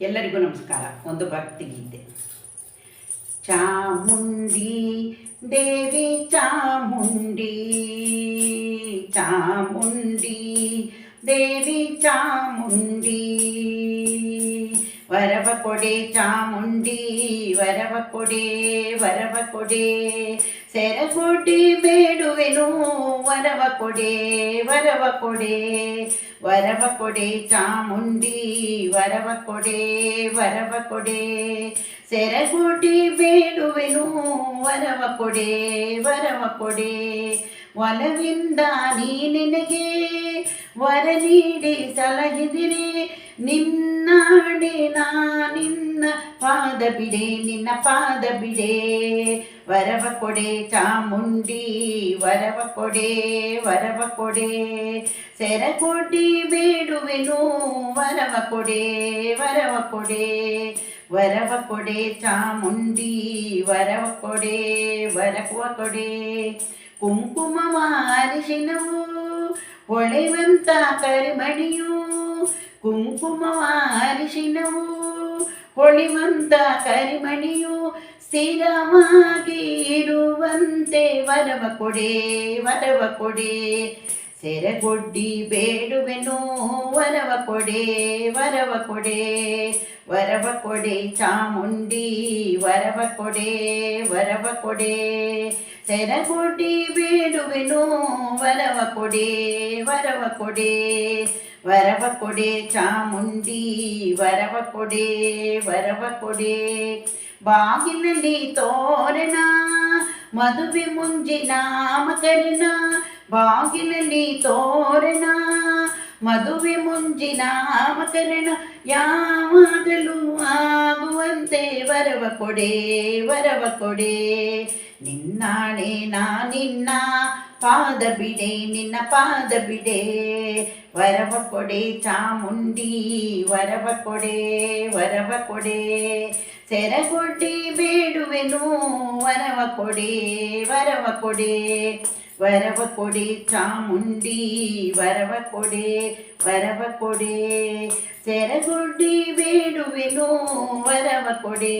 ಎಲ್ಲರಿಗೂ ನಮಸ್ಕಾರ ಒಂದು ಭಕ್ತಿ ಗೀತೆ ಚಾಮುಂಡಿ ದೇವಿ ಚಾಮುಂಡಿ ಚಾಮುಂಡಿ ದೇವಿ ಚಾಮುಂಡಿ ವರವ ಕೊಡೆ ಚಾಮುಂಡಿ, ವರವ ಕೊಡೆ ವರವ ಕೊಡೆ. ಸೆರಗೊಡ್ಡಿ ಬೇಡುವೆನು, ವರವ ಕೊಡೆ ವರವ ಕೊಡೆ. ವರವ ಕೊಡೆ ಚಾಮುಂಡಿ, ವರವ ಕೊಡೆ ವರವ ಕೊಡೆ. ಸೆರಗೊಡ್ಡಿ ಬೇಡುವೆನು, ವರವ ಕೊಡೆ ವರವ ಕೊಡೆ. ಒಲವಿಂದ ನೀ ನಿನಗೆ ವರ ನೀಡಿ ಸಲಹಿದಿರೆ. ನಿನ್ನಾಡೆ ನಾ ನಿನ್ನ ಪಾದ ಬಿಡೆ ನಿನ್ನ ಪಾದ ಬಿಡೆ ವರವ ಕೊಡೆ ಚಾಮುಂಡಿ, ವರವ ಕೊಡೆ ವರವ ಕೊಡೆ. ಸೆರಕೊಡಿ ಬೇಡುವೆನು, ವರವ ಕೊಡೆ ವರವ ಕೊಡೆ. ವರವ ಕೊಡೆ ಚಾಮುಂಡಿ, ವರವ ಕೊಡೆ ವರವ ಕೊಡೆ. ಕುಂಕುಮ ಅರಿಶಿನವು ಹೊಳೆವಂತ ಕರಿಮಣಿಯು ಕುಂಕುಮವ ಅರಿಶಿನವು ಹೊಳಿವಂತ ಕರಿಮಣಿಯು ಸ್ಥಿರವಾಗಿ ಇರುವಂತೆ ವರವ ಕೊಡೆ ವರವ ಕೊಡೆ. ಸೆರಗೊಡ್ಡಿ ಬೇಡುವೆನು ವರವ ಕೊಡೆ ವರವ ಕೊಡೆ ವರವ ಕೊಡೆ ಚಾಮುಂಡಿ ವರವ ಕೊಡೆ ವರವ ಕೊಡೆ ಸೆರಗೊಡ್ಡಿ ಬೇಡುವೆನು ವರವ ಕೊಡೆ ವರವ ಕೊಡೆ ವರವ ಕೊಡೆ ಚಾಮುಂಡಿ ವರವ ಕೊಡೆ ವರವ ಕೊಡೆ ಬಾಗಿಲಲ್ಲಿ ತೋರಣ ಮದುವೆ ಮುಂಜಿ ನಾಮಕರಣ ಬಾಗಿಲಲ್ಲಿ ತೋರಣ ಮದುವೆ ಮುಂಜಿ ನಾಮಕರಣ ಯಾವಾಗಲೂ ಆಗುವಂತೆ ವರವ ಕೊಡೆ ವರವ ಕೊಡೆ ನಿನ್ನಾಣೆ ನಾ ನಿನ್ನ ಪಾದ ಬಿಡೆ ನಿನ್ನ ಪಾದ ಬಿಡೆ ವರವ ಕೊಡೆ ಚಾಮುಂಡಿ ವರವ ಕೊಡೆ ವರವ ಕೊಡೆ ಸೆರಗೊಡ್ಡಿ ಬೇಡುವೆನು ವರವ ಕೊಡೆ ವರವ ಕೊಡೆ വരവ കൊടേ ചാമുണ്ടി വരവ കൊടേ വരവ കൊടേ ചെരകുടി വേടുവിനു വരവ കൊടേ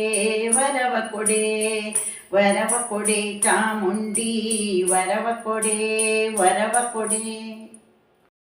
വരവ കൊടേ വരവ കൊടേ ചാമുണ്ടി വരവ കൊടേ വരവ കൊടേ